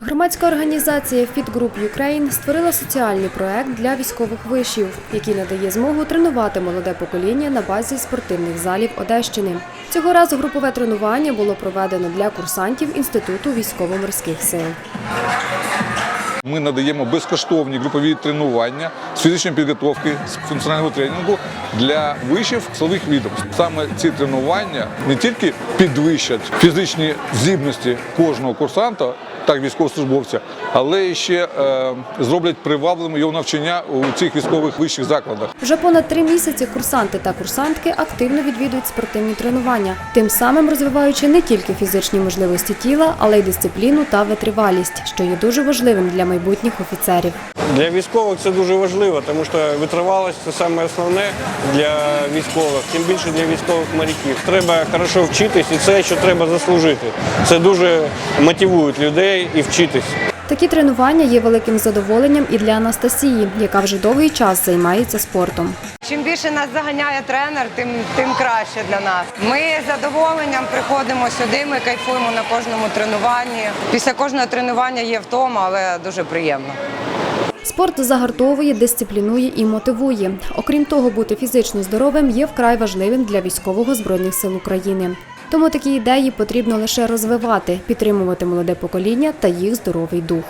Громадська організація Fit Group Ukraine створила соціальний проект для військових вишів, який надає змогу тренувати молоде покоління на базі спортивних залів Одещини. Цього разу групове тренування було проведено для курсантів Інституту військово-морських сил. Ми надаємо безкоштовні групові тренування з фізичної підготовки, з функціонального тренінгу для вишів силових відомств. Саме ці тренування не тільки підвищать фізичні здібності кожного курсанта, так військовослужбовця, але ще е, зроблять привабливим його навчання у цих військових вищих закладах. Вже понад три місяці курсанти та курсантки активно відвідують спортивні тренування, тим самим розвиваючи не тільки фізичні можливості тіла, але й дисципліну та витривалість, що є дуже важливим для майбутніх офіцерів. Для військових це дуже важливо, тому що витривалість це саме основне для військових, тим більше для військових моряків. Треба хорошо вчитись, і це що треба заслужити. Це дуже мотивує людей і вчитись. Такі тренування є великим задоволенням і для Анастасії, яка вже довгий час займається спортом. Чим більше нас заганяє тренер, тим, тим краще для нас. Ми з задоволенням приходимо сюди, ми кайфуємо на кожному тренуванні. Після кожного тренування є втома, але дуже приємно. Спорт загартовує, дисциплінує і мотивує. Окрім того, бути фізично здоровим є вкрай важливим для військового збройних сил України. Тому такі ідеї потрібно лише розвивати, підтримувати молоде покоління та їх здоровий дух.